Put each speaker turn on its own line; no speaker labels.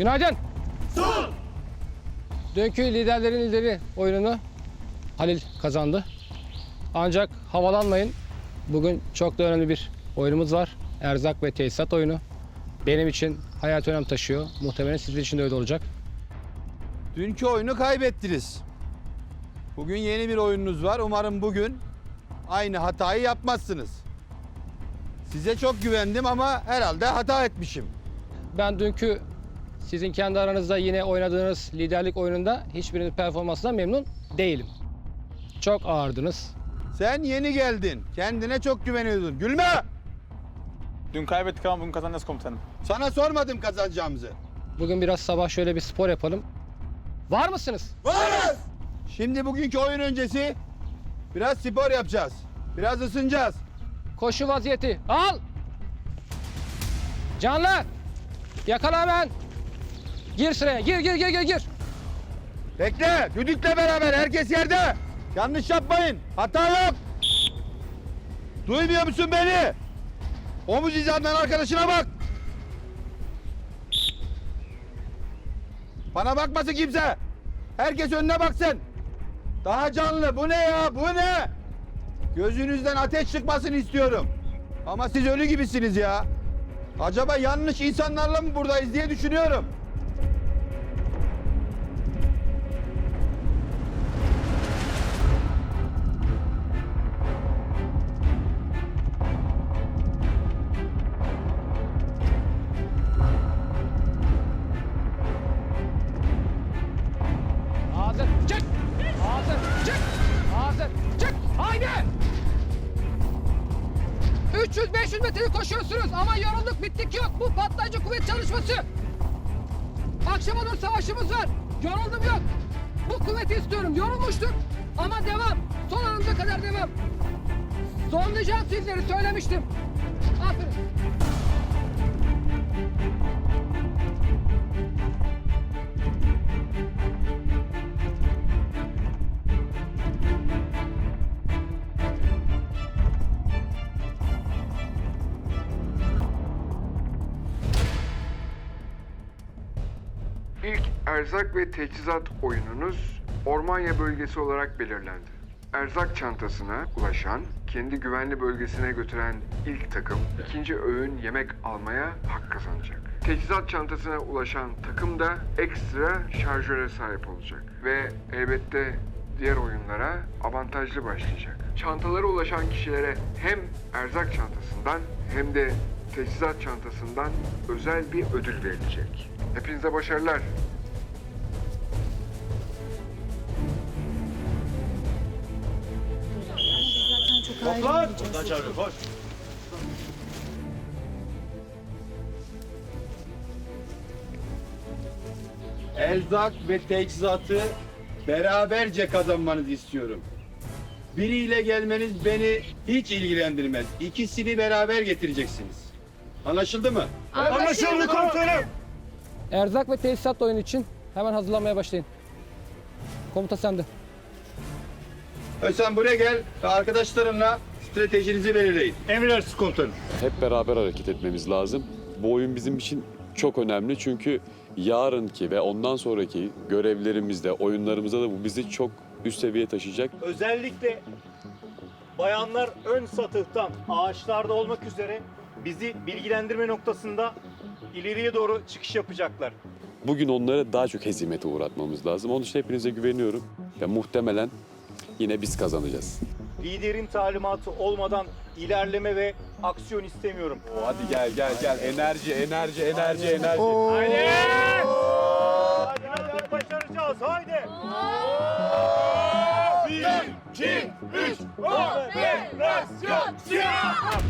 Günaydın. Dünkü liderlerin lideri oyununu Halil kazandı. Ancak havalanmayın. Bugün çok da önemli bir oyunumuz var. Erzak ve tesisat oyunu. Benim için hayat önem taşıyor. Muhtemelen sizin için de öyle olacak.
Dünkü oyunu kaybettiniz. Bugün yeni bir oyununuz var. Umarım bugün aynı hatayı yapmazsınız. Size çok güvendim ama herhalde hata etmişim.
Ben dünkü sizin kendi aranızda yine oynadığınız liderlik oyununda hiçbirinin performansından memnun değilim. Çok ağırdınız.
Sen yeni geldin. Kendine çok güveniyordun. Gülme!
Dün kaybettik ama bugün kazanacağız komutanım.
Sana sormadım kazanacağımızı.
Bugün biraz sabah şöyle bir spor yapalım. Var mısınız?
Varız! Şimdi bugünkü oyun öncesi biraz spor yapacağız. Biraz ısınacağız.
Koşu vaziyeti. Al. Canlı. Yakala hemen. Gir sıraya. Gir gir gir gir gir.
Bekle, düdükle beraber herkes yerde. Yanlış yapmayın, hata yok. Duymuyor musun beni? Omuz hizamdan arkadaşına bak. Bana bakmasın kimse. Herkes önüne baksın. Daha canlı. Bu ne ya? Bu ne? Gözünüzden ateş çıkmasını istiyorum. Ama siz ölü gibisiniz ya. Acaba yanlış insanlarla mı buradayız diye düşünüyorum.
300-500 metre koşuyorsunuz ama yorulduk bittik yok. Bu patlayıcı kuvvet çalışması. Akşama doğru savaşımız var. Yoruldum yok. Bu kuvveti istiyorum. Yorulmuştum ama devam. Son anımıza kadar devam. Sonlayacağım sizleri söylemiştim. Aferin.
İlk erzak ve teçhizat oyununuz Ormanya bölgesi olarak belirlendi. Erzak çantasına ulaşan, kendi güvenli bölgesine götüren ilk takım ikinci öğün yemek almaya hak kazanacak. Teçhizat çantasına ulaşan takım da ekstra şarjöre sahip olacak ve elbette diğer oyunlara avantajlı başlayacak. Çantalara ulaşan kişilere hem erzak çantasından hem de teçhizat çantasından özel bir ödül verilecek. Hepinize başarılar.
Erzak ve teçhizatı beraberce kazanmanızı istiyorum. Biriyle gelmeniz beni hiç ilgilendirmez. İkisini beraber getireceksiniz. Anlaşıldı mı?
Anlaşıldı komutanım.
Erzak ve tesisat oyunu için hemen hazırlanmaya başlayın. Komuta sende.
Özlem buraya gel ve arkadaşlarınla stratejinizi belirleyin.
Emredersiniz komutanım.
Hep beraber hareket etmemiz lazım. Bu oyun bizim için çok önemli çünkü yarınki ve ondan sonraki görevlerimizde, oyunlarımızda da bu bizi çok üst seviyeye taşıyacak.
Özellikle bayanlar ön satıhtan ağaçlarda olmak üzere bizi bilgilendirme noktasında ileriye doğru çıkış yapacaklar.
Bugün onları daha çok hezimete uğratmamız lazım. Onun için hepinize güveniyorum ve muhtemelen yine biz kazanacağız.
Liderin talimatı olmadan ilerleme ve aksiyon istemiyorum.
Hadi gel gel gel. Enerji, enerji, enerji, enerji.
Haydi! Hadi hadi başaracağız haydi! Bir, iki, üç, operasyon siyah!